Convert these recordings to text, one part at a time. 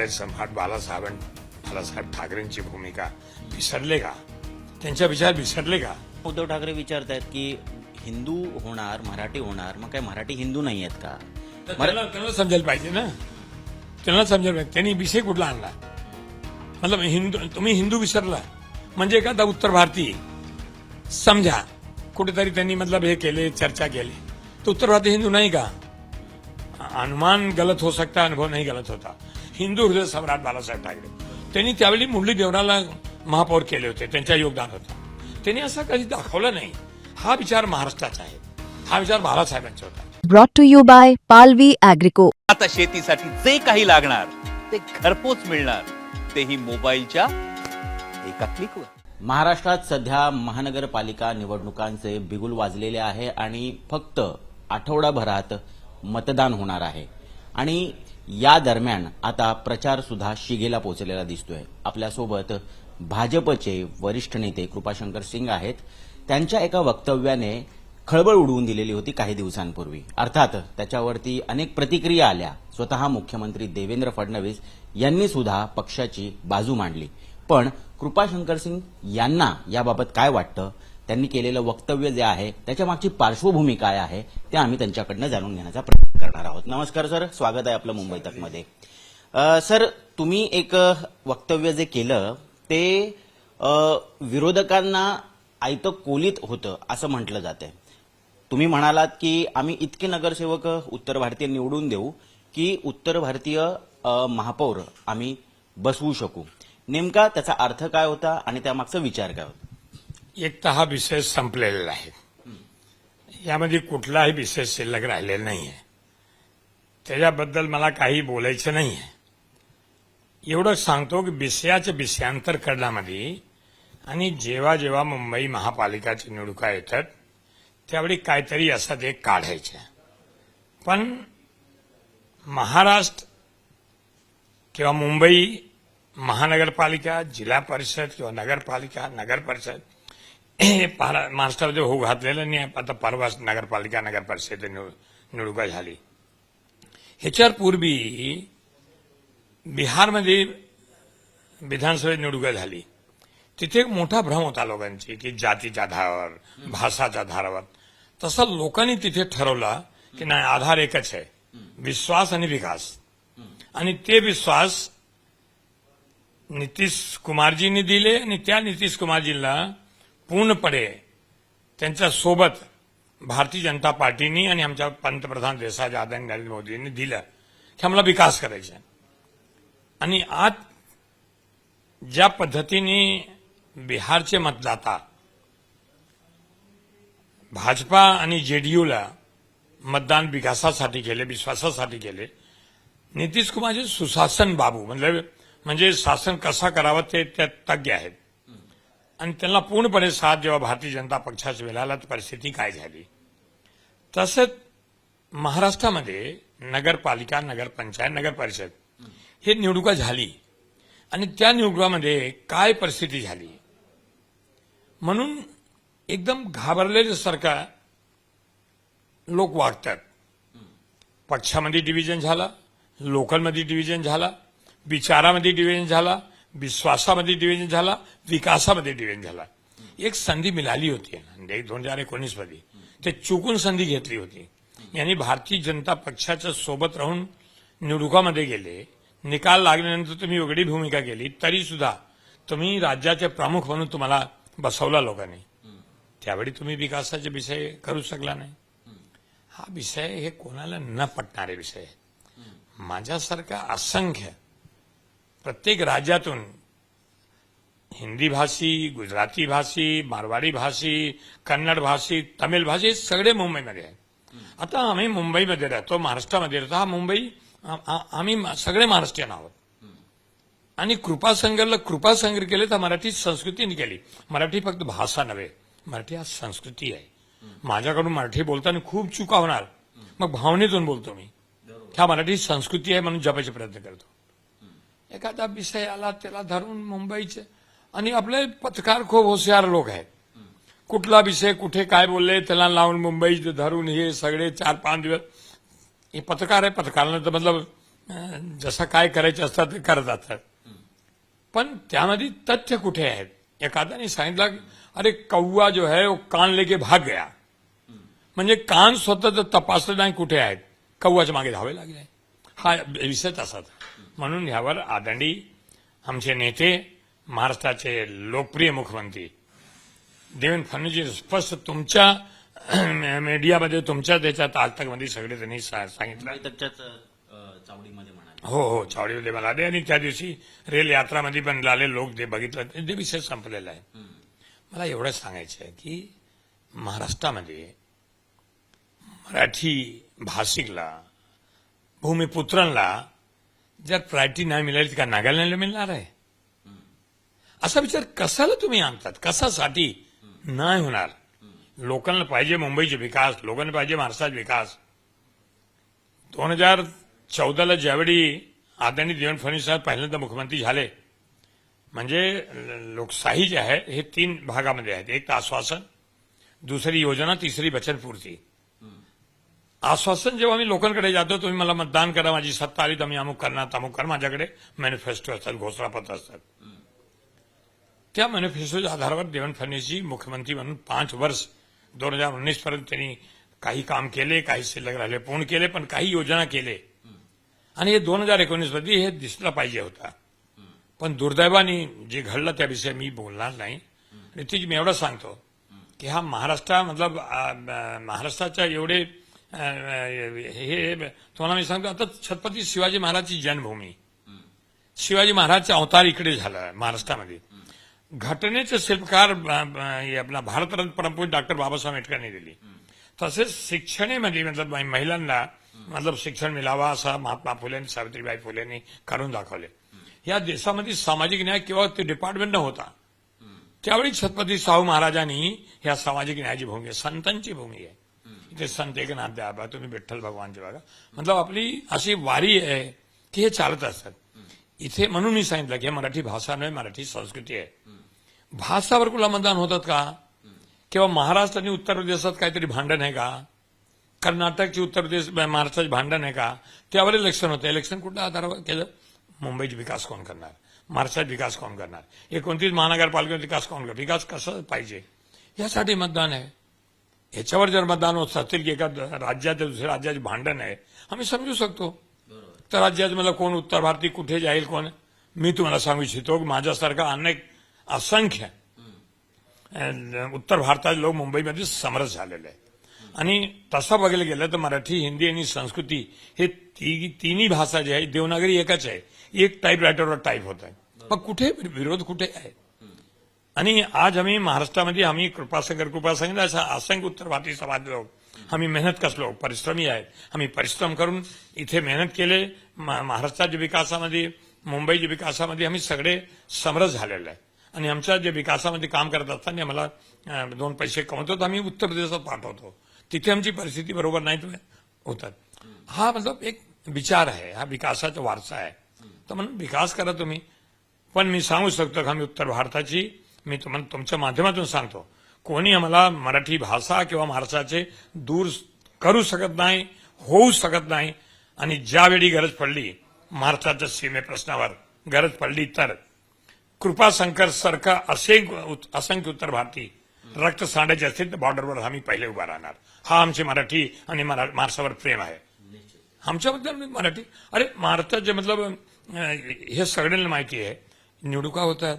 हृदयसम्राट बाळासाहेब बाळासाहेब ठाकरेंची भूमिका विसरले का त्यांच्या विचार विसरले का उद्धव ठाकरे विचारतायत की हिंदू होणार मराठी होणार मग काय मराठी हिंदू नाही आहेत का? त्यांना समजायला पाहिजे ना. त्यांना समजायला पाहिजे. त्यांनी विषय कुठला आणला? मतलब हिंदू तुम्ही हिंदू विसरला. म्हणजे का आता उत्तर भारतीय. समजा कुठेतरी त्यांनी मतलब हे केले चर्चा केली. तर उत्तर भारतीय हिंदू नाही का? अनुमान गलत हो सकता अनुभव नाही गलत होता. हिंदू हृदय सम्राट बाळासाहेब ठाकरे. त्यांनी त्यावेळी मुरली देवराला महापौर केले होते त्यांच्या योगदान होतं. त्यांनी असं कधी दाखवलं नाही. हा विचार महाराष्ट्राचा आहे. हा विचार बाळासाहेबांचा होता. Brought to you by Palvi Agrico. आता शेतीसाठी जे काही लागणार ते घरपोच मिळणार. तेही मोबाईलच्या एका क्लिकवर महाराष्ट्रात सध्या महानगरपालिका निवडणुकांचे बिगुल वाजलेले आहे आणि फक्त आठवडाभरात मतदान होणार आहे. आणि या दरम्यान आता प्रचार सुद्धा शिगेला पोहोचलेला दिसतोय. आपल्यासोबत भाजपचे वरिष्ठ नेते कृपाशंकर सिंग आहेत. त्यांच्या एका वक्तव्याने खळबळ उडवून दिलेली होती काही दिवसांपूर्वी. अर्थात त्याच्यावरती अनेक प्रतिक्रिया आल्या. स्वतः मुख्यमंत्री देवेंद्र फडणवीस यांनी सुद्धा पक्षाची बाजू मांडली. पण कृपाशंकर सिंग यांना याबाबत काय वाटतं? त्यांनी केलेलं वक्तव्य जे आहे त्याच्या मागची पार्श्वभूमी काय आहे ते आम्ही त्यांच्याकडनं जाणून घेण्याचा प्रयत्न करणार आहोत. नमस्कार सर. स्वागत आहे आपलं मुंबई तकमध्ये. सर तुम्ही एक वक्तव्य जे केलं ते विरोधकांना आयतं कोलीत होतं असं म्हटलं जातंय. तुम्ही म्हणालात की आम्ही इतके नगरसेवक उत्तर भारतीय निवडून देऊ की उत्तर भारतीय महापौर आम्ही बसवू शकू. नेमका त्याचा अर्थ काय होता आणि त्यामागचा विचार काय होता? एक तर हा विषय संपलेला आहे. यामध्ये कुठलाही विषय शिल्लक राहिलेला नाही आहे त्याच्याबद्दल मला काही बोलायचं नाही आहे एवढं सांगतो की विषयाचं विषयांतर करण्यामध्ये आणि जेव्हा जेव्हा मुंबई महापालिकाची निवडणुका येतात त्यावेळी काहीतरी असं ते काढायचं. पण महाराष्ट्र किंवा मुंबई महानगरपालिका जिल्हा परिषद किंवा नगरपालिका नगर परिषद पारा- महाराष्ट्रामध्ये होऊ घातलेलं नाही आता परवा नगरपालिका नगर परिषद निवड- निवडणुका झाली. ह्याच्यावर पूर्वी बिहारमध्ये विधानसभेत निवडणुका झाली. तिथे एक मोठा भ्रम होता लोकांची की जातीच्या आधारावर भाषाच्या आधारावर. तसं लोकांनी तिथे ठरवलं की नाही आधार एकच आहे. विश्वास आणि विकास. आणि ते विश्वास नितीश कुमारजींनी दिले आणि त्या नितीश कुमारजींना पूर्णपणे त्यांच्यासोबत भारतीय जनता पार्टीनी आणि आमच्या पंतप्रधान देशाचे आदरणीय नरेंद्र मोदींनी दिलं की आम्हाला विकास करायचा आहे. आणि आज ज्या पद्धतीने बिहारचे मतदाता भाजपा आणि जेडीयूला मतदान विकासासाठी केले विश्वासासाठी केले नितीश कुमारचे सुशासन बाबू म्हणजे म्हणजे शासन कसा करावं ते त्यात तज्ञ आहेत आणि त्यांना पूर्णपणे साथ जेव्हा भारतीय जनता पक्षाच्या मिळाला तर परिस्थिती काय झाली? तसंच महाराष्ट्रामध्ये नगरपालिका नगरपंचायत नगर परिषद हे निवडणुका झाली. आणि त्या निवडणुकामध्ये काय परिस्थिती झाली? म्हणून एकदम घाबरलेले सरकार लोक वागतात. पक्षामध्ये डिव्हिजन झाला लोकलमध्ये डिव्हिजन झाला विचारामध्ये डिव्हिजन झाला विश्वासामध्ये डिव्हिजन झाला विकासामध्ये डिव्हिजन झाला. एक संधी मिळाली होती म्हणजे दोन हजार एकोणीसमध्ये. ते चुकून संधी घेतली होती. यांनी भारतीय जनता पक्षाच्या सोबत राहून निवडणुकामध्ये गेले. निकाल लागल्यानंतर तुम्ही वेगळी भूमिका केली. तरी सुद्धा तुम्ही राज्याचे प्रमुख म्हणून तुम्हाला बसवला लोकांनी. त्यावेळी तुम्ही विकासाचे विषय करू शकला नाही. हा विषय हे कोणाला न पटणारे विषय माझ्यासारखा असंख्य प्रत्येक राज्यातून हिंदी भाषी गुजराती भाषी मारवाडी भाषी कन्नड भाषी तमिळ भाषी सगळे मुंबईमध्ये आहेत. आता आम्ही मुंबईमध्ये राहतो महाराष्ट्रामध्ये राहतो. हा मुंबई आम्ही सगळे महाराष्ट्रीयन आहोत. आणि कृपा संघाला कृपा केले तर मराठी संस्कृतीने केली. मराठी फक्त भाषा नव्हे मराठी हा संस्कृती आहे. माझ्याकडून मराठी बोलताना खूप चुका होणार. मग भावनेतून बोलतो मी. ह्या मराठी संस्कृती आहे म्हणून जपायचे प्रयत्न करतो. एखादा विषय आला त्याला धरून मुंबईचे. आणि आपले पत्रकार खूप होशियार लोक आहेत. कुठला विषय कुठे काय बोलले त्याला लावून मुंबई धरून हे सगळे चार पाच दिवस. हे पत्रकार आहे पत्रकारांना तर मतलब जसं काय करायचं असतं ते करत जातात. पण त्यामध्ये तथ्य कुठे आहेत? एखाद्याने सांगितलं अरे कौवा जो है वो कान लेके भाग गया. म्हणजे कान स्वतः तपासलं नाही कुठे आहेत. कौवाच्या मागे धावे लागले. हा विषय तसाच म्हणून ह्यावर आदंडी आमचे नेते महाराष्ट्राचे लोकप्रिय मुख्यमंत्री. देवेंद्र फडणवीस स्पष्ट तुमच्या मीडियामध्ये तुमच्या त्याच्या आजतकमध्ये सगळे त्यांनी सांगितलं. चावडीमध्ये म्हणाले. हो हो चावडीमध्ये मला आले आणि त्या दिवशी रेल यात्रामध्ये पण आले लोक ते बघितलं ते विषय संपलेला आहे. मला एवढं सांगायचं आहे की महाराष्ट्रामध्ये मराठी भाषिकला भूमिपुत्रांना जर प्रायोरिटी नाही मिळाली तर का नागालँडला मिळणार आहे? असा विचार कशाला तुम्ही आणतात? कशासाठी नाही होणार? लोकांना पाहिजे मुंबईचे विकास लोकांना पाहिजे महाराष्ट्राचा विकास. दोन हजार चौदाला ज्यावेळी आदरणीय देवेंद्र फडणवीस साहेब पहिल्यांदा मुख्यमंत्री झाले म्हणजे लोकशाही जे आहे हे तीन भागामध्ये आहेत. एक आश्वासन दुसरी योजना तिसरी वचनपूर्ती. आश्वासन जेव्हा मी लोकांकडे जातो तुम्ही मला मतदान करा माझी सत्ता आली तर मी अमुक करणार तमुक कर माझ्याकडे मॅनिफेस्टो असतात घोषणापत्र असतात. त्या मॅनिफेस्टोच्या आधारावर देवेंद्र फडणवीसजी मुख्यमंत्री म्हणून पाच वर्ष दोन हजार उन्नीस पर्यंत त्यांनी काही काम केले काही शिल्लक राहिले पूर्ण केले पण काही योजना केले. आणि हे दोन हजार एकोणीसमध्ये हे दिसलं पाहिजे होता. पण दुर्दैवाने जे घडलं त्याविषयी मी बोलणार नाही. नितीश मी एवढं सांगतो की हा महाराष्ट्र मतलब महाराष्ट्राच्या एवढे हे तुम्हाला मी सांगतो आता छत्रपती शिवाजी महाराजची जन्मभूमी. शिवाजी महाराजचा अवतार इकडे झाला महाराष्ट्रामध्ये. घटनेचे शिल्पकार आपला भारतरत्न परमपूज्य डॉक्टर बाबासाहेब आंबेडकरांनी दिली. तसेच शिक्षणेमध्ये मतलब महिलांना मतलब शिक्षण मिळावा असा महात्मा फुलेंनी सावित्रीबाई फुलेंनी करून दाखवले. या देशामध्ये सामाजिक न्याय किंवा ते डिपार्टमेंट न होता. त्यावेळी छत्रपती शाहू महाराजांनी ह्या सामाजिक न्यायाची भूमी आहे संतांची भूमी आहे. इथे संत एकनाथ द्या बा तुम्ही विठ्ठल भगवानचे बघा मतलब आपली अशी वारी आहे की हे चालत असतात इथे म्हणून मी सांगितलं की हे मराठी भाषा नव्हे मराठी संस्कृती आहे. भाषावर कुला मतदान होतात का? किंवा महाराष्ट्र आणि उत्तर प्रदेशात काहीतरी भांडण आहे का? कर्नाटकची उत्तर प्रदेश महाराष्ट्राचे भांडण आहे का? त्यावर इलेक्शन होतं. इलेक्शन कुठल्या आधारावर केलं? मुंबईचा विकास कोण करणार? महाराष्ट्रात विकास कोण करणार? एकोणतीस महानगरपालिकेचा विकास कोण करणार? विकास कसं पाहिजे? यासाठी मतदान आहे. ह्याच्यावर जर मतदान होत असतील की एका राज्याच्या दुसऱ्या राज्याचे भांडण आहे आम्ही समजू शकतो. तर राज्यात मला कोण उत्तर भारती कुठे जाईल कोण? मी तुम्हाला सांगू इच्छितो की माझ्यासारखा अनेक असंख्य उत्तर भारताचे लोक मुंबईमध्ये समरस झालेले आहेत. आणि तसं बघायला गेलं तर मराठी हिंदी आणि संस्कृती हे ती तिन्ही भाषा जे आहे देवनागरी एकच आहे. एक टाईप रायटरवर टाईप होत आहे. मग कुठे विरोध कुठे आहे? आणि आज आम्ही महाराष्ट्रामध्ये आम्ही कृपासंगर कृपासंगर असा असंख्य उत्तर भारतीय समाज लोक आम्ही मेहनत कसलो परिश्रमी आहेत. आम्ही परिश्रम करून इथे मेहनत केले महाराष्ट्राच्या विकासामध्ये मुंबईच्या विकासामध्ये आम्ही सगळे समरस झालेले आहे आणि आमच्या जे विकासामध्ये काम करत असताना आम्हाला दोन पैसे कमवतो तर आम्ही उत्तर प्रदेशात पाठवतो. तिथे आमची परिस्थिती बरोबर नाही होतात. हा मतलब एक विचार आहे हा विकासाचा वारसा आहे. तर म्हणून विकास करा तुम्ही. पण मी सांगू शकतो का आम्ही उत्तर भारताची मी तुम्हाला तुमच्या माध्यमातून सांगतो. कोणी आम्हाला मराठी भाषा किंवा महाराष्ट्राचे दूर करू शकत नाही होऊ शकत नाही आणि ज्यावेळी गरज पडली महाराष्ट्राच्या सीमे प्रश्नावर गरज पडली तर. कृपाशंकर सारखा असे असंख्य उत्तर भारती रक्त सांडायचे असतील तर बॉर्डरवर आम्ही पहिले उभा राहणार. हा आमची मराठी आणि मरा- महाराष्ट्रावर प्रेम आहे. आमच्याबद्दल मराठी अरे महाराष्ट्राचे मतलब हे सगळ्यांना माहिती आहे निवडणुका होतात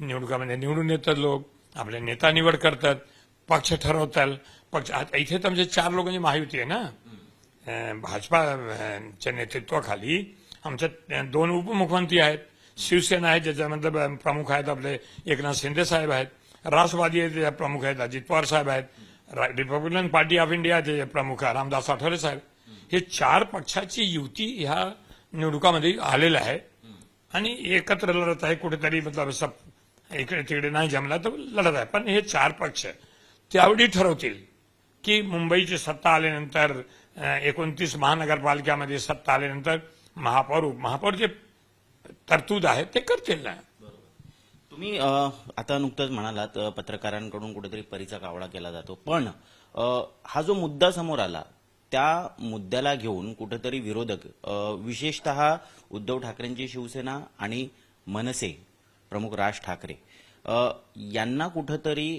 निवडणुकामध्ये निवडून येतात लोक आपले नेता निवड करतात पक्ष ठरवतात. पक्ष आता इथे तर आमचे चार लोकांची महायुती आहे ना. भाजपाच्या नेतृत्वाखाली आमच्या दोन उपमुख्यमंत्री आहेत. शिवसेना आहे ज्याच्यामध्ये प्रमुख आहेत आपले एकनाथ शिंदे साहेब आहेत. राष्ट्रवादी आहेत त्याच्या प्रमुख आहेत अजित पवार साहेब आहेत. रिपब्लिकन पार्टी ऑफ इंडिया त्याचे प्रमुख आहे रामदास आठवले साहेब. हे चार पक्षाची युती ह्या निवडणुकामध्ये आलेलं आहे. आणि एकत्र लढत आहे कुठेतरी मतलब सब इकडे तिकडे नाही जमला तर लढत आहे. पण हे चार पक्ष त्यावेळी ठरवतील की मुंबईची सत्ता आल्यानंतर एकोणतीस महानगरपालिकामध्ये सत्ता आल्यानंतर महापौर महापौर जे तरतूद आहे ते करतील ना. तुम्ही आता नुकतंच म्हणालात पत्रकारांकडून कुठेतरी परीचा कावळा केला जातो. पण हा जो मुद्दा समोर आला त्या मुद्द्याला घेऊन कुठेतरी विरोधक विशेषत विशेषतः उद्धव ठाकरेंची शिवसेना आणि मनसे प्रमुख राज ठाकरे. यांना कुठंतरी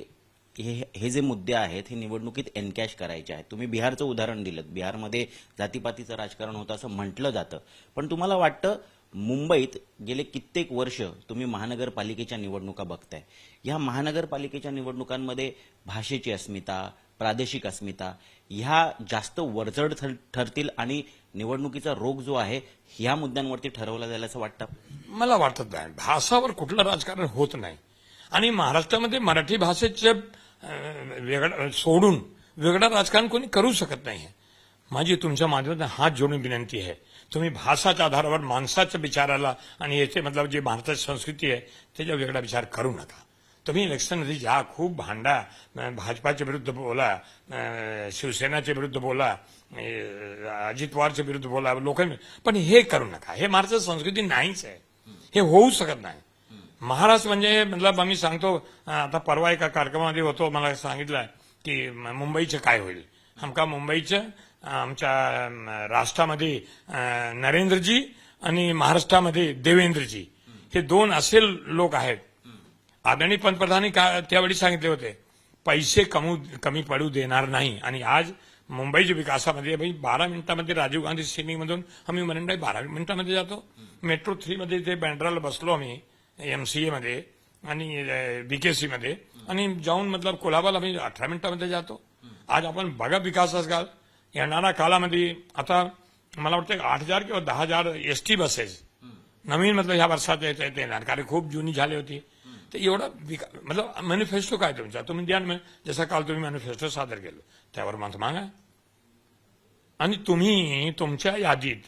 हे हे जे मुद्दे आहेत हे निवडणुकीत एनकॅश करायचे आहेत. तुम्ही बिहारचं उदाहरण दिलं बिहारमध्ये जातीपातीचं राजकारण होतं असं म्हटलं जातं. पण तुम्हाला वाटतं मुंबईत गेले कित्येक वर्ष तुम्ही महानगरपालिकेच्या निवडणुका बघताय. या महानगरपालिकेच्या निवडणुकांमध्ये भाषेची अस्मिता प्रादेशिक अस्मिता ह्या जास्त वरचढ ठर- ठरतील आणि निवडणुकीचा रोग जो आहे ह्या मुद्द्यांवरती ठरवला जाईल असं वाटतं? मला वाटत नाही. भाषावर कुठलं राजकारण होत नाही. आणि महाराष्ट्रामध्ये मराठी भाषेचे वेगळं सोडून वेगळं राजकारण कोणी करू शकत नाही माझी तुमच्या माध्यमातून हात जोडून विनंती आहे. तुम्ही भाषाच्या आधारावर माणसाच्या विचाराला आणि याचे मतलब जे भारताची संस्कृती आहे त्याचा वेगळा विचार करू नका. तुम्ही इलेक्शनमध्ये जा खूप भांडा. भाजपाच्या विरुद्ध बोला शिवसेनाच्या विरुद्ध बोला अजित पवारच्या विरुद्ध बोला लोक पण हे करू नका. हे महाराष्ट्र संस्कृती नाहीच आहे. हे होऊ शकत नाही. महाराष्ट्र म्हणजे मतलब आम्ही सांगतो आता परवा एका कार्यक्रमामध्ये होतो मला सांगितलं की मुंबईचं काय होईल? आमका मुंबईचं आमच्या राष्ट्रामध्ये नरेंद्रजी आणि महाराष्ट्रामध्ये देवेंद्रजी. हे दोन असे लोक आहेत. आदरणीय पंतप्रधानांनी का- त्यावेळी सांगितले होते पैसे कमू कमी पडू देणार नाही. आणि आज मुंबईच्या विकासामध्ये म्हणजे बारा मिनिटामध्ये राजीव गांधी सिनेमधून आम्ही मराठी बारा मिनिटामध्ये जातो. मेट्रो थ्रीमध्ये ते बँड्राला बसलो आम्ही एमसीएमध्ये आणि बीकेसीमध्ये. आणि जाऊन मतलब कोल्हाबाला आम्ही अठरा मिनिटामध्ये जातो. आज आपण बघा विकासाचा काल येणाऱ्या काळामध्ये आता मला वाटतं आठ हजार किंवा दहा हजार एस टी बसेस नवीन मतलब ह्या वर्षात येत येत येणार. कारण खूप जुनी झाली होती. तर एवढा विका मतलब मॅनिफेस्टो काय तुमचा? तुम्ही द्या जसं काल तुम्ही मॅनिफेस्टो सादर केलं. त्यावर मत मागा. आणि तुम्ही तुमच्या यादीत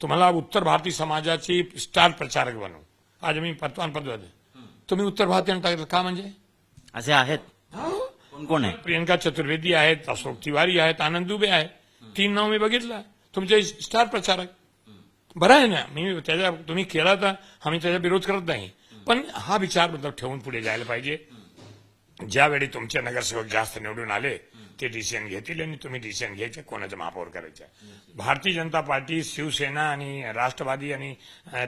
तुम्हाला उत्तर भारतीय समाजाची स्टार प्रचारक बनवू. आज मी वर्तमानपत्र होते तुम्ही उत्तर भारतीय टाकलं का म्हणजे? असे आहेत. कोण कोण आहे? प्रियंका चतुर्वेदी आहेत अशोक तिवारी आहेत आनंद दुबे आहे तीन नाव मी बघितलं. तुमचे स्टार प्रचारक. बरं आहे ना? मी त्याच्या तुम्ही केला तर आम्ही त्याचा विरोध करत नाही. पण हा विचार मतलब ठेवून पुढे जायला पाहिजे. ज्यावेळी तुमचे नगरसेवक जास्त निवडून आले ते डिसिजन घेतील आणि तुम्ही डिसिजन घ्यायचे कोणाचं महापौर करायचं. भारतीय जनता पार्टी शिवसेना आणि राष्ट्रवादी आणि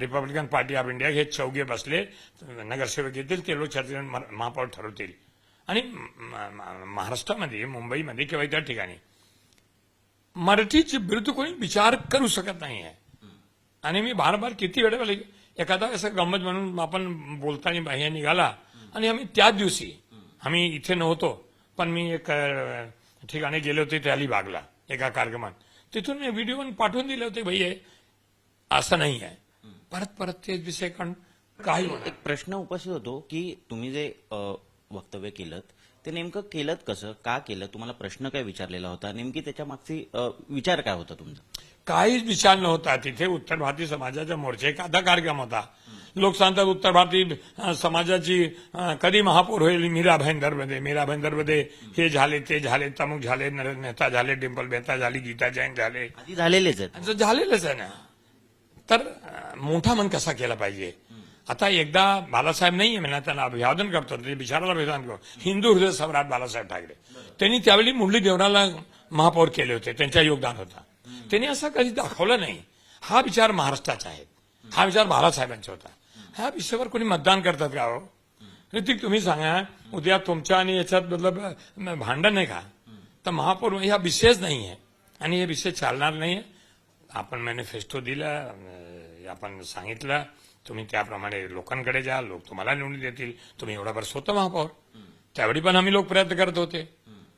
रिपब्लिकन पार्टी ऑफ इंडिया हे चौघे बसले नगरसेवक येतील ते लोक छत्तीसगड महापौर ठरवतील. आणि महाराष्ट्रामध्ये मुंबईमध्ये किंवा इतर ठिकाणी मराठीची विरुद्ध कोणी विचार करू शकत नाही आहे आणि मी बार बार किती वेळा एखादा असं गंमत म्हणून आपण बोलताना बाह्य निघाला आणि आम्ही त्याच दिवशी आम्ही इथे नव्हतो पण मी एक ठिकाणी गेले होते ते अलिबागला एका कार्यक्रमात. तिथून मी व्हिडिओ पाठवून दिले होते भाई असं नाही आहे. परत परत तेच विषय कारण काही एक प्रश्न उपस्थित होतो की तुम्ही जे वक्तव्य केलं ते नेमकं केलं कसं? का केलं? तुम्हाला प्रश्न काय विचारलेला होता? नेमकी त्याच्या मागची विचार काय होता तुमचा? काहीच विचार नव्हता. तिथे उत्तर भारतीय समाजाच्या मोर्चे एखादा कार्यक्रम होता. लोक सांगतात उत्तर भारतीय समाजाची कधी महापौर होईल मीरा भाईंदरमध्ये मीरा भाईंदरमध्ये हे झाले ते झाले तमुक झाले नरेंद्र मेहता झाले डिंपल मेहता झाली गीता जैन झाले. झालेलेच आहेत. झालेलंच आहे ना. तर मोठा मन कसा केला पाहिजे? आता एकदा बालासाहेब नाहीये म्हणा त्यांना अभिवादन करतो बिचाराला अभिवादन करतो. हिंदू हृदय सम्राट बालासाहेब ठाकरे. त्यांनी त्यावेळी मुरली देवराला महापौर केले होते त्यांच्या योगदान होता. त्यांनी असं कधी दाखवलं नाही. हा विचार महाराष्ट्राचा आहे. हा विचार बाळासाहेबांचा होता. ह्या विषयावर कोणी मतदान करतात का हो? ऋतिक तुम्ही सांगा उद्या तुमच्या आणि याच्यात मतलब भांडण आहे का? तर महापौर हा विषयच नाही आहे. आणि हे विषय चालणार नाही आपण मॅनिफेस्टो दिला आपण सांगितलं. तुम्ही त्याप्रमाणे लोकांकडे जा लोक तुम्हाला निवडून देतील. तुम्ही एवढा वर्ष होतं महापौर. त्यावेळी पण आम्ही लोक प्रयत्न करत होते.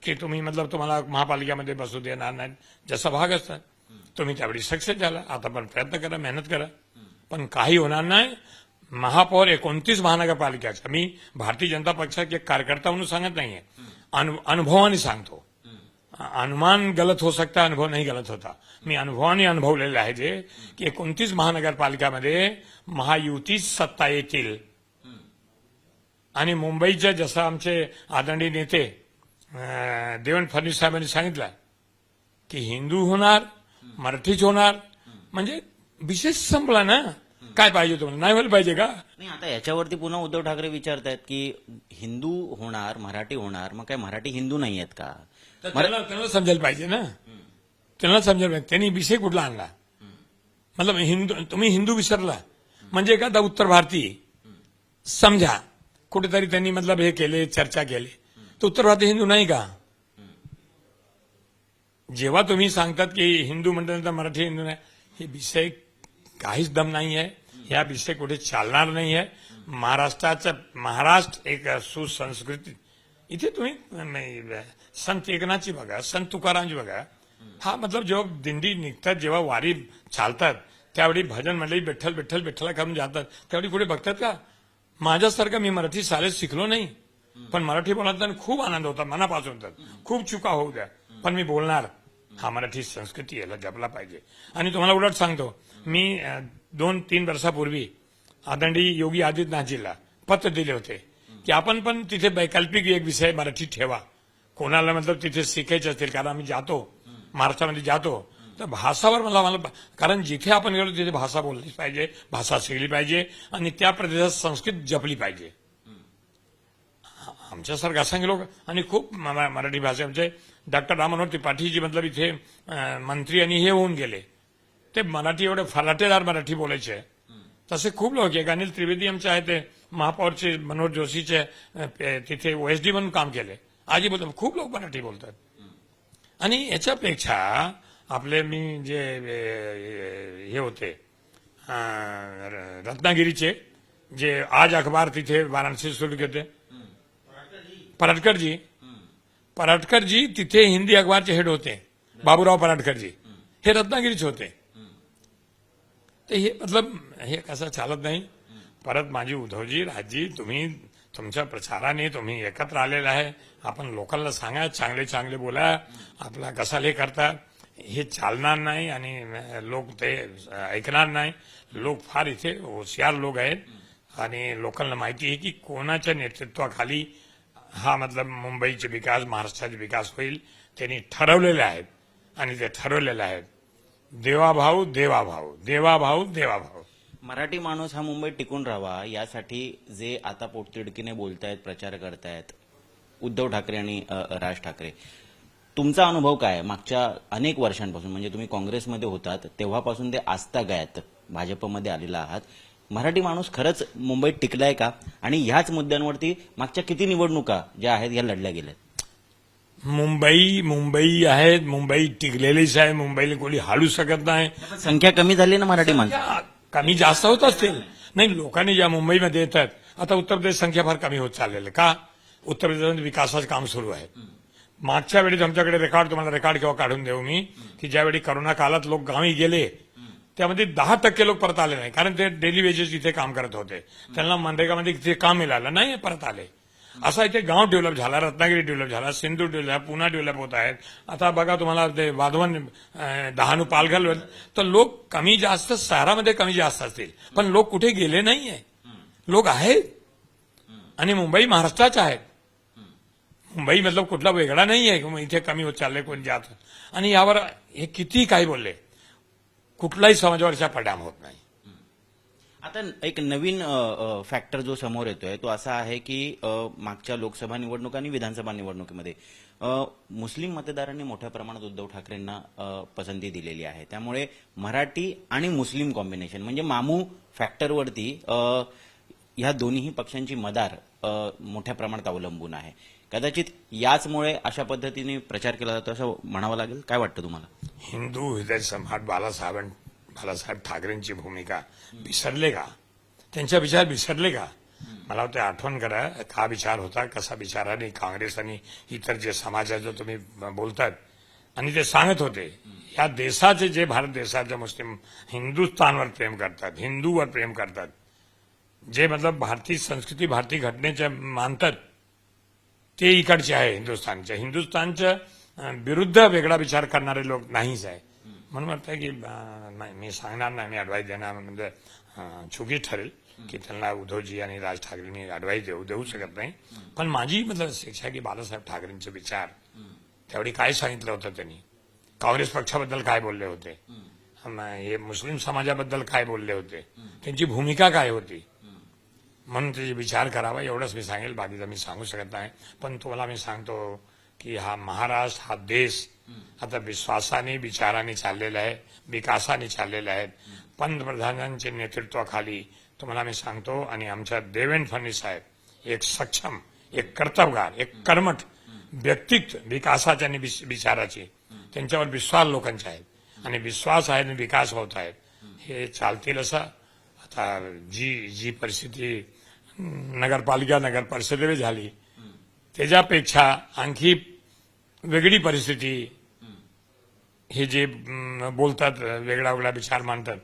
की तुम्ही मतलब तुम्हाला महापालिकेमध्ये बसू देणार नाही. जसा भाग असतात तुम्ही त्यावेळी सक्सेस झाला. आता पण प्रयत्न करा मेहनत करा. पण काही होणार नाही. महापौर एकोणतीस महानगरपालिकाचा. मी भारतीय जनता पक्षाचे एक कार्यकर्ता म्हणून सांगत नाहीये. अनु- अनुभवाने सांगतो. अनुमान गलत हो सकता अनुभव नाही गलत होता. मी अनुभवाने अनुभवलेले आहे जे की एकोणतीस महानगरपालिकामध्ये महायुतीच सत्ता येतील. आणि मुंबईच्या जसं आमचे आदरणीय नेते देवेंद्र फडणवीस साहेबांनी सांगितलं की हिंदू होणार मराठीच होणार म्हणजे विशेष संपला ना? काय पाहिजे तुम्हाला नाही व्हायला पाहिजे का? नाही आता याच्यावरती पुन्हा उद्धव ठाकरे विचारतायत की हिंदू होणार मराठी होणार मग काय मराठी हिंदू नाही आहेत का त्यांना समजायला पाहिजे ना? त्यांना समजायला पाहिजे. त्यांनी विषय कुठला आणला? मतलब हिंदू तुम्ही हिंदू विसरला. म्हणजे एखादा उत्तर भारतीय समजा कुठेतरी त्यांनी मतलब हे केले चर्चा केली. तर उत्तर भारतीय हिंदू नाही का? जेव्हा तुम्ही सांगतात की हिंदू म्हणल्यानंतर मराठी हिंदू नाही हे विषय काहीच दम नाही आहे. ह्या विषय कुठे चालणार नाही आहे. महाराष्ट्राचं महाराष्ट्र एक सुसंस्कृती. इथे तुम्ही संत एकनाथची बघा संत तुकारामची बघा. हा मतलब जेव्हा दिंडी निघतात जेव्हा वारी चालतात त्यावेळी भजन मंडळी विठ्ठल विठ्ठल विठ्ठला करून जातात. त्यावेळी कुठे बघतात का? माझ्यासारखं मी मराठी शाळेत शिकलो नाही. पण मराठी बोलताना खूप आनंद होता मनापासून तर. खूप चुका होऊ द्या. पण मी बोलणार. हा मराठी संस्कृती याला जपला पाहिजे. आणि तुम्हाला उलट सांगतो मी दोन तीन वर्षापूर्वी आदरणीय योगी आदित्यनाथजीला पत्र दिले होते की आपण पण तिथे वैकल्पिक एक विषय मराठी ठेवा. कोणाला मतलब तिथे शिकायचे असतील कारण आम्ही जातो. महाराष्ट्रामध्ये जातो. तर भाषावर मला मला कारण जिथे आपण गेलो तिथे भाषा बोलली पाहिजे भाषा शिकली पाहिजे आणि त्या प्रदेशात संस्कृत जपली पाहिजे. आमच्यासारखं असंख्य लोक हो. आणि खूप म- मराठी भाषा म्हणजे डॉक्टर राममनोहर त्रिपाठीजी मतलब इथे मंत्री आणि हे होऊन गेले. ते मराठी एवढे फलाटेदार मराठी बोलायचे. तसे खूप लोक एक अनिल त्रिवेदी आमचे आहे ते महापौरचे मनोज जोशीचे तिथे ओएसडी म्हणून काम केले. आजी बोलतो खूप लोक मराठी बोलतात. आणि याच्यापेक्षा आपले मी जे हे होते र- रत्नागिरीचे जे आज अखबार तिथे वाराणसी सुरू केले. पराटकरजी. पराटकरजी तिथे हिंदी अखबारचे हेड होते. बाबूराव पराटकरजी. हे रत्नागिरीचे होते. तर हे मतलब हे कसं चालत नाही. परत माझी उद्धवजी राजजी तुम्ही तुमच्या प्रचाराने तुम्ही एकत्र आलेला आहे. आपण लोकांना सांगा चांगले चांगले बोला. आपला कसा हे करता? हे चालणार नाही आणि लोक ते ऐकणार नाही. लोक फार इथे होशियार लोक आहेत. आणि लोकांना माहिती आहे की कोणाच्या नेतृत्वाखाली हा मतलब मुंबईचे विकास महाराष्ट्राचे विकास होईल त्यांनी ठरवलेले आहेत. आणि ते ठरवलेले आहेत. देवाभाऊ देवाभाऊ देवाभाऊ देवाभाऊ. मराठी माणूस हा मुंबईत टिकून राहावा यासाठी जे आता पोटतिडकीने बोलतायत प्रचार करतायत उद्धव ठाकरे आणि राज ठाकरे. तुमचा अनुभव काय मागच्या अनेक वर्षांपासून म्हणजे तुम्ही काँग्रेसमध्ये होतात तेव्हापासून ते आस्था गायत भाजपमध्ये आलेला आहात. मराठी माणूस खरंच मुंबईत टिकलाय का? आणि ह्याच मुद्द्यांवरती मागच्या किती निवडणुका ज्या आहेत या लढल्या गेल्यात? मुंबई मुंबई आहेत. मुंबई टिकलेलीच आहे. मुंबईला कोणी हालू शकत नाही. संख्या कमी झाली ना मराठी माणसं? कमी जास्त होत असतील. नाही लोकांनी ज्या मुंबईमध्ये येतात आता उत्तर प्रदेश संख्या फार कमी होत चाललेली का? उत्तर प्रदेशामध्ये विकासाचं काम सुरू आहे. मागच्या वेळी आमच्याकडे रेकॉर्ड तुम्हाला रेकॉर्ड किंवा काढून देऊ मी की ज्यावेळी करोना काळात लोक गावी गेले त्यामध्ये दहा टक्के लोक परत आले नाही. कारण ते डेली वेजेस इथे काम करत होते. त्यांना मनरेगामध्ये इथे काम मिळालं नाही परत आले. असा इथे गाव डेव्हलप झाला रत्नागिरी डेव्हलप झाला सिंधू डेव्हलप पुन्हा डेव्हलप होत आहेत. आता बघा तुम्हाला ते वाधवन दहानू पालघर तर लोक कमी जास्त शहरामध्ये कमी जास्त असतील. पण लोक कुठे गेले नाहीये. लोक आहेत. आणि मुंबई महाराष्ट्राच आहेत. मुंबई मतलब कुठला वेगळा नाही आहे मग इथे कमी होत चाललंय कोण जात. आणि यावर हे किती काही बोलले. कुठलाही समाजावरचा परिणाम होत नाही. आता एक नवीन फॅक्टर जो समोर येतोय तो असा आहे की मागच्या लोकसभा निवडणूक आणि विधानसभा निवडणुकीमध्ये मुस्लिम मतदारांनी मोठ्या प्रमाणात उद्धव ठाकरेंना पसंती दिलेली आहे. त्यामुळे मराठी आणि मुस्लिम कॉम्बिनेशन म्हणजे मामू फॅक्टरवरती ह्या दोन्ही पक्षांची मदार मोठ्या प्रमाणात अवलंबून आहे. कदाचित याचमुळे अशा पद्धतीने प्रचार केला जातो असं म्हणावं लागेल. काय वाटतं तुम्हाला? हिंदू हृदय सम्राट बालासाहेब बालासाहेब ठाकरेंची भूमिका विसरले का? त्यांच्या विचार विसरले का? मला वाटतं आठवण करा का विचार होता कसा विचार आणि काँग्रेस आणि इतर जे समाजाचं तुम्ही बोलतात आणि ते सांगत होते. या देशाचे जे भारत देशाचे मुस्लिम हिंदुस्थानवर प्रेम करतात हिंदूवर प्रेम करतात जे मतलब भारतीय संस्कृती भारतीय घटनेच्या मानतात ते इकडचे आहे हिंदुस्थानच्या हिंदुस्थानच्या विरुद्ध वेगळा विचार करणारे लोक नाहीच आहे. म्हणून वाटतं की नाही, मी सांगणार नाही मी अडवाईस देणार म्हणजे चुकी ठरेल की त्यांना उद्धवजी आणि राज ठाकरे मी अडवाईस देऊ देऊ शकत नाही. पण माझी मतलब शिक्षा की बाळासाहेब ठाकरेंचे विचार त्यावेळी काय सांगितलं होतं त्यांनी? काँग्रेस पक्षाबद्दल काय बोलले होते? हे मुस्लिम समाजाबद्दल काय बोलले होते? त्यांची भूमिका काय होती? म्हणून त्याचे विचार करावा एवढंच मी सांगेल बाकीचं मी सांगू शकत नाही. पण तुम्हाला मी सांगतो की हा महाराष्ट्र हा देश आता विश्वासाने विचाराने चाललेला आहे विकासाने चाललेला आहे. पंतप्रधानांच्या नेतृत्वाखाली तुम्हाला मी सांगतो आणि आमच्या देवेंद्र फडणवीस साहेब एक सक्षम एक कर्तबगार एक कर्मठ व्यक्तित्व विकासाच्या आणि विच- विचाराचे. त्यांच्यावर विश्वास लोकांचा आहे आणि विश्वास आहे आणि विकास होत आहेत. हे चालतील असं आता जी जी परिस्थिती नगरपालिका नगर परिषदेवर झाली. त्याच्यापेक्षा आणखी वेगळी परिस्थिती हे जे बोलतात वेगळा वेगळा विचार मांडतात.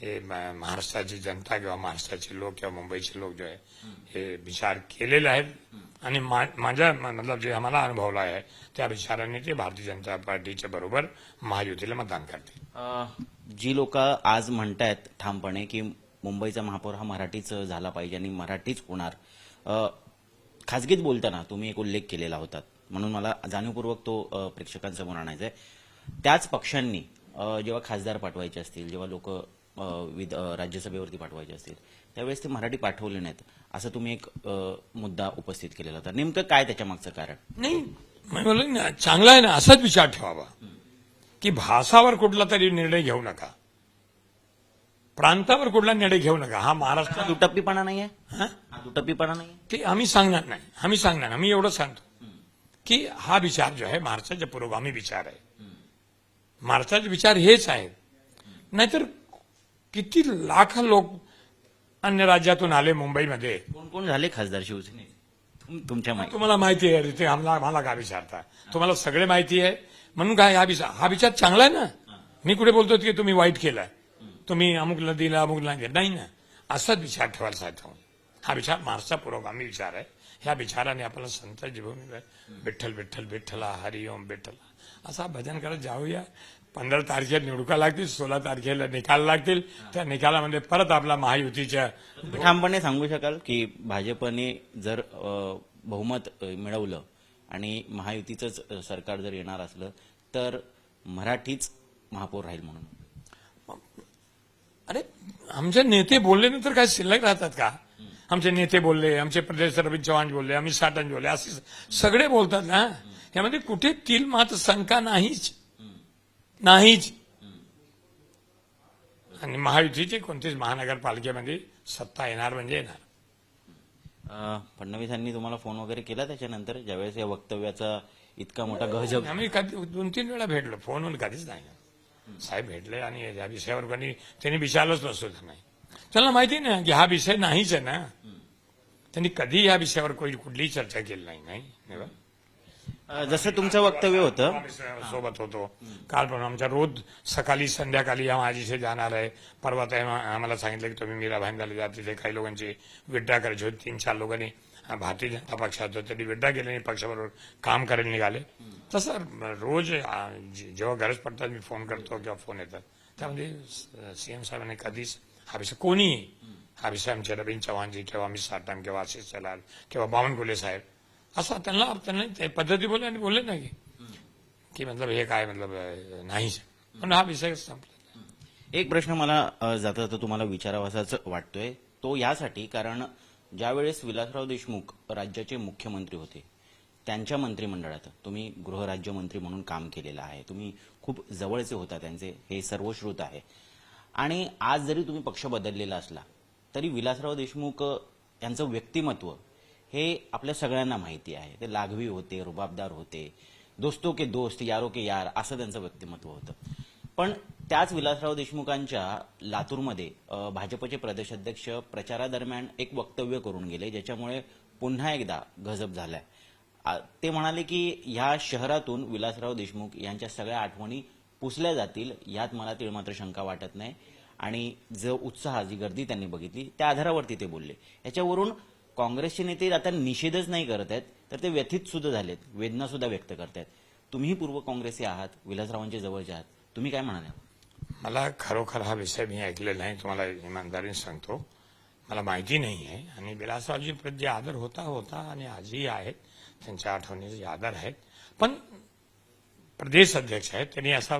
हे महाराष्ट्राची जनता किंवा महाराष्ट्राचे लोक किंवा मुंबईचे लोक जे आहे हे विचार केलेले आहेत. आणि मा- माझ्या मतलब जे आम्हाला अनुभवला आहे त्या विचाराने ते भारतीय जनता पार्टीच्या बरोबर महायुतीला मतदान करतील. जी लोक आज म्हणतायत ठामपणे की मुंबईचा महापौर हा मराठीच झाला पाहिजे आणि मराठीच होणार. खाजगीत बोलताना तुम्ही एक उल्लेख केलेला होता. म्हणून मला जाणीवपूर्वक तो प्रेक्षकांसमोर आणायचा आहे त्याच पक्षांनी जेव्हा खासदार पाठवायचे असतील जेव्हा लोक राज्यसभेवरती पाठवायचे असतील त्यावेळेस ते मराठी पाठवले नाहीत. असं तुम्ही एक मुद्दा उपस्थित केलेला होता. नेमकं काय त्याच्या मागचं कारण? नाही चांगला आहे ना असाच विचार ठेवावा. की भाषावर कुठला तरी निर्णय घेऊ नका. प्रांतावर कुठला निर्णय घेऊ नका. हा महाराष्ट्र दुटप्पीपणा नाहीये? हा? हा दुटप्पीपणा नाही ते आम्ही सांगणार नाही. आम्ही सांगणार आम्ही एवढं सांगतो. की हा विचार जो आहे महाराष्ट्राचा पुरोगामी विचार आहे. महाराष्ट्राचे विचार हेच आहेत. नाहीतर किती लाख लोक अन्य राज्यातून आले मुंबईमध्ये? कोण कोण झाले खासदार शिवसेने तुम- तुमच्या माहिती तुम्हाला माहिती आहे. ते आम्हाला आम्हाला का विचारता? तुम्हाला सगळे माहिती आहे. म्हणून काय हा विचार हा विचार चांगला आहे ना? मी कुठे बोलतो की तुम्ही वाईट केलं तुम्ही अमुकला दिला अमुकला दिला. नाही ना. असाच विचार ठेवायला सांगतो हा विचार महाराष्ट्र पुरोगामी विचार आहे. ह्या विचाराने आपल्याला संत जीवनी विठ्ठल विठ्ठल विठ्ठला हरिओम विठ्ठला. असा भजन करत जाऊया. पंधरा तारखेला निवडणुका लागतील सोळा तारखेला निकाल लागतील. त्या निकालामध्ये परत आपला महायुतीच्या ठामपणे सांगू शकाल की भाजपने जर बहुमत मिळवलं आणि महायुतीचंच सरकार जर येणार असलं तर मराठीच महापौर राहील म्हणून. अरे आमचे नेते बोलले नंतर काय शिल्लक राहतात का? आमचे नेते बोलले आमचे प्रदेश रवी चव्हाण बोलले अमित साटन बोलले असे सगळे बोलतात ना? यामध्ये कुठे तिल मात्र शंका नाहीच. नाहीच. आणि महायुतीचे कोणतेच महानगरपालिकेमध्ये सत्ता येणार म्हणजे येणार. फडणवीसांनी तुम्हाला फोन वगैरे केला त्याच्यानंतर? ज्यावेळेस या वक्तव्याचा इतका मोठा गहजब आम्ही कधी दोन तीन वेळा भेटलो फोनवर कधीच नाही. साहेब भेटले आणि या विषयावर कोणी त्यांनी विचारलंच नसतो नाही त्यांना माहिती ना की हा विषय नाहीच आहे ना त्यांनी कधी या विषयावर कोणी कुठलीही चर्चा केली नाही नाही जसं तुमचं वक्तव्य होतं सोबत होतो काल पण आमच्या रोज सकाळी संध्याकाळी या माझीशी जाणार आहे परवा आम्हाला सांगितलं की तुम्ही मीरा भाईंदाला जा तिथे काही लोकांची विड्डा करायची होती तीन चार लोकांनी भारतीय जनता पक्षात होते त्यांनी विड्डा गेले आणि पक्षाबरोबर काम करायला निघाले. तसं रोज जेव्हा गरज पडतात मी फोन करतो किंवा फोन येतात. त्यामध्ये सीएम साहेबांनी कधीच हा विषय कोणीही हा विषय आमचे रवींद्र चव्हाणजी किंवा अमित साटम किंवा आशिष चलाल किंवा बावनकुले साहेब असा त्यांना त्यांनी ते पद्धती बोलले आणि बोलले नाही की मतलब हे काय मतलब नाही पण हा विषय संपला. एक प्रश्न मला जाता जाता तुम्हाला विचारावासाच वाटतोय. तो यासाठी कारण ज्यावेळेस विलासराव देशमुख राज्याचे मुख्यमंत्री होते त्यांच्या मंत्रिमंडळात तुम्ही गृहराज्यमंत्री म्हणून काम केलेलं आहे. तुम्ही खूप जवळचे होता त्यांचे हे सर्वश्रुत आहे. आणि आज जरी तुम्ही पक्ष बदललेला असला तरी विलासराव देशमुख यांचं व्यक्तिमत्व हे आपल्या सगळ्यांना माहिती आहे. ते लाघवी होते रुबाबदार होते दोस्तो के दोस्त यारो के यार असं त्यांचं व्यक्तिमत्व होतं. पण त्याच विलासराव देशमुखांच्या लातूरमध्ये भाजपचे प्रदेशाध्यक्ष प्रचारादरम्यान एक वक्तव्य करून गेले ज्याच्यामुळे पुन्हा एकदा गजब झालाय. ते म्हणाले की ह्या शहरातून विलासराव देशमुख यांच्या सगळ्या आठवणी पुसल्या जातील यात मला तिळमात्र शंका वाटत नाही. आणि जो उत्साह जी गर्दी त्यांनी बघितली त्या आधारावरती ते बोलले. याच्यावरून काँग्रेसचे नेते आता निषेधच नाही करत आहेत तर ते व्यथित सुद्धा झालेत वेदना सुद्धा व्यक्त करतायत. तुम्ही पूर्व काँग्रेसी आहात विलासरावांच्या जवळचे आहात. तुम्ही काय म्हणाले मला खरोखर हा विषय मी ऐकलेला नाही तुम्हाला इमानदारीने सांगतो. मला माहिती नाही आहे आणि विलासरावजी जे आदर होता होता आणि आजही आहेत त्यांच्या आठवणीचे आदर आहेत. पण प्रदेश अध्यक्ष आहेत त्यांनी असा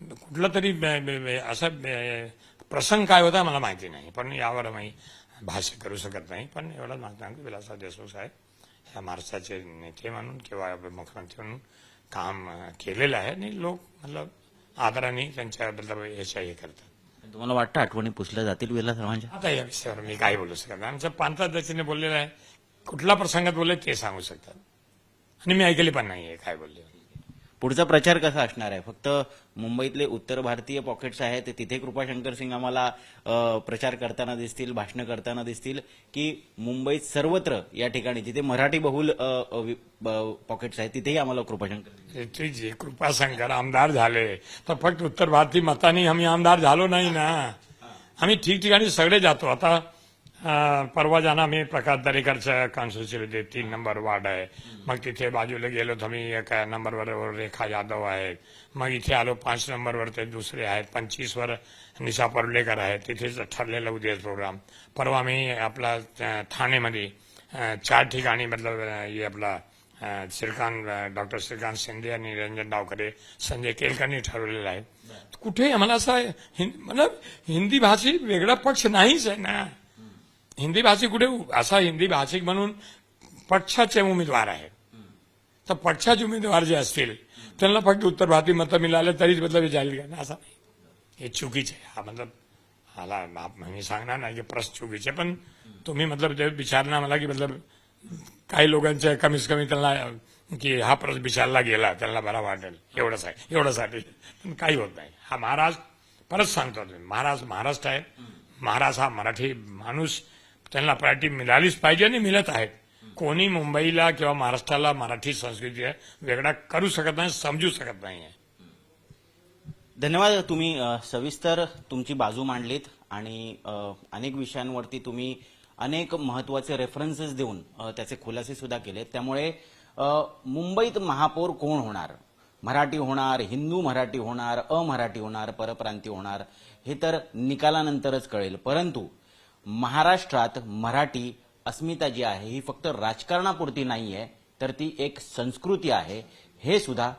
कुठला तरी ब- असा प्रसंग काय होता मला माहिती नाही. पण यावर मी भाष्य करू शकत नाही. पण एवढं सांगतो विलासराव देशमुख साहेब ह्या महाराष्ट्राचे नेते म्हणून किंवा मुख्यमंत्री म्हणून काम केलेलं आहे आणि लोक मतलब आदराने त्यांच्या मतलब याच्या हे करतात. तुम्हाला वाटतं आठवणी पुसल्या जातील विला सर्वांच्या? आता या विषयावर मी काही बोलू शकत नाही. आमच्या प्रांताध्यक्षाने बोललेलं आहे. कुठल्या प्रसंगात बोलले ते सांगू शकतात. आणि मी ऐकले पण नाहीये काय बोलले. पुढचा प्रचार कसा असणार आहे? फक्त मुंबईतले उत्तर भारतीय पॉकेट्स आहेत तिथे कृपाशंकर सिंग आम्हाला प्रचार करताना दिसतील भाषणं करताना दिसतील की मुंबईत सर्वत्र या ठिकाणी जिथे मराठी बहुल पॉकेट्स आहेत तिथेही आम्हाला कृपाशंकर ते जे कृपाशंकर आमदार झाले तर फक्त उत्तर भारतीय मताने आम्ही आमदार झालो नाही ना. आम्ही ठिकठिकाणी सगळे जातो. आता परवा जाणं आम्ही प्रकाश दरेकरच्या कॉन्स्टिट्युन्सीमध्ये तीन नंबर वार्ड आहे. मग तिथे बाजूला गेलो तर आम्ही एका नंबरवर रेखा यादव आहेत. मग इथे आलो पाच नंबरवर ते दुसरे आहेत. पंचवीसवर निशा परुलेकर आहेत तिथेच ठरलेला उद्या प्रोग्राम. परवा आम्ही आपला ठाणेमध्ये चार ठिकाणी मतलब हे आपला श्रीकांत डॉक्टर श्रीकांत शिंदे आणि निरंजन डावकरे संजय केलकरनी ठरवलेलं आहे. कुठेही आम्हाला असा मतलब हिंदी भाषिक वेगळा पक्ष नाहीच आहे ना. हिंदी भाषिक कुठे? असा हिंदी भाषिक म्हणून पक्षाचे उमेदवार आहेत. तर पक्षाचे उमेदवार जे असतील त्यांना फक्त उत्तर भारतीय मतं मिळाले तरीच मतलब हे का असं नाही. हे चुकीचे हा मतलब मला मी सांगणार नाही की प्रश्न चुकीचे पण तुम्ही मतलब विचारणार मला की मतलब काही लोकांच्या कमीत कमी त्यांना की हा प्रश्न विचारला गेला त्यांना बरा वाटेल. एवढंच आहे. एवढ्यासाठी पण काही होत नाही. हा महाराज परत सांगतो तुम्ही. महाराज महाराष्ट्र आहे. महाराज हा मराठी माणूस त्यांना प्रायोरिटी मिळालीच पाहिजे आणि मिळत आहेत. कोणी मुंबईला किंवा महाराष्ट्राला मराठी संस्कृती वेगळा करू शकत नाही समजू शकत नाही धन्यवाद. तुम्ही सविस्तर तुमची बाजू मांडलीत आणि अनेक विषयांवरती तुम्ही अनेक महत्त्वाचे रेफरन्सेस देऊन त्याचे खुलासे सुद्धा केले त्यामुळे मुंबईत महापौर कोण होणार? मराठी होणार हिंदू मराठी होणार अमराठी होणार परप्रांती होणार हे तर निकालानंतरच कळेल. परंतु महाराष्ट्रात मराठी अस्मिता जी आहे ही फक्त राजकारणापुरती नाही आहे तर ती एक संस्कृती आहे. हे सुद्धा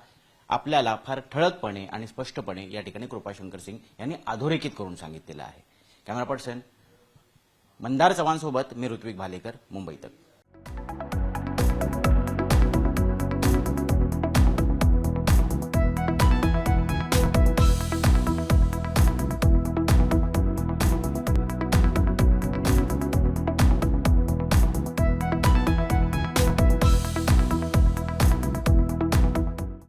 आपल्याला फार ठळकपणे आणि स्पष्टपणे या ठिकाणी कृपाशंकर सिंग यांनी अधोरेखित करून सांगितलेलं आहे. कॅमेरा पर्सन मंदार चव्हाणसोबत मी ऋत्विक भालेकर मुंबई तक.